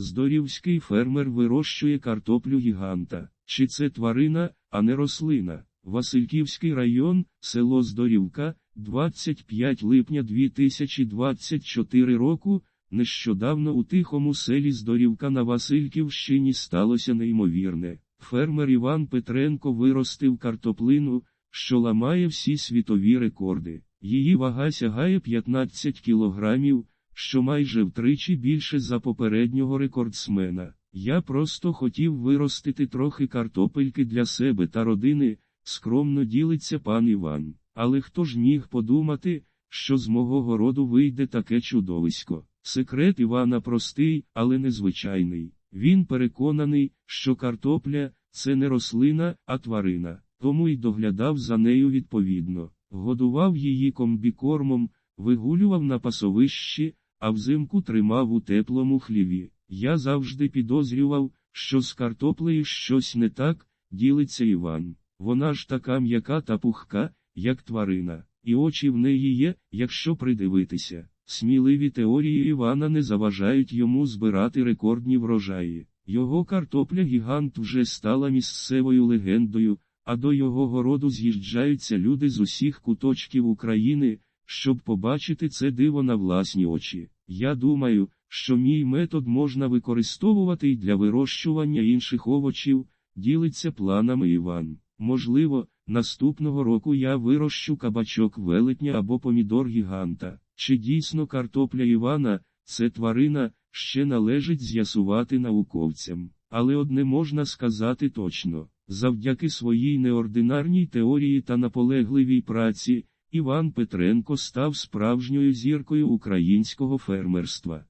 Здорівський фермер вирощує картоплю гіганта. Чи це тварина, а не рослина? Васильківський район, село Здорівка, 25 липня 2024 року. Нещодавно у тихому селі Здорівка на Васильківщині сталося неймовірне. Фермер Іван Петренко виростив картоплину, що ламає всі світові рекорди. Її вага сягає 15 кілограмів, що майже втричі більше за попереднього рекордсмена. Я просто хотів виростити трохи картопельки для себе та родини, скромно ділиться пан Іван. Але хто ж міг подумати, що з мого городу вийде таке чудовисько? Секрет Івана простий, але незвичайний. Він переконаний, що картопля це не рослина, а тварина, тому й доглядав за нею відповідно, годував її комбікормом, вигулював на пасовищі, а взимку тримав у теплому хліві. Я завжди підозрював, що з картоплею щось не так, ділиться Іван. Вона ж така м'яка та пухка, як тварина, і очі в неї є, якщо придивитися. Сміливі теорії Івана не заважають йому збирати рекордні врожаї. Його картопля гігант вже стала місцевою легендою, а до його городу з'їжджаються люди з усіх куточків України, щоб побачити це диво на власні очі. Я думаю, що мій метод можна використовувати й для вирощування інших овочів, ділиться планами Іван. Можливо, наступного року я вирощу кабачок велетня або помідор гіганта. Чи дійсно картопля Івана, це тварина, ще належить з'ясувати науковцям. Але одне можна сказати точно, завдяки своїй неординарній теорії та наполегливій праці, Іван Петренко став справжньою зіркою українського фермерства.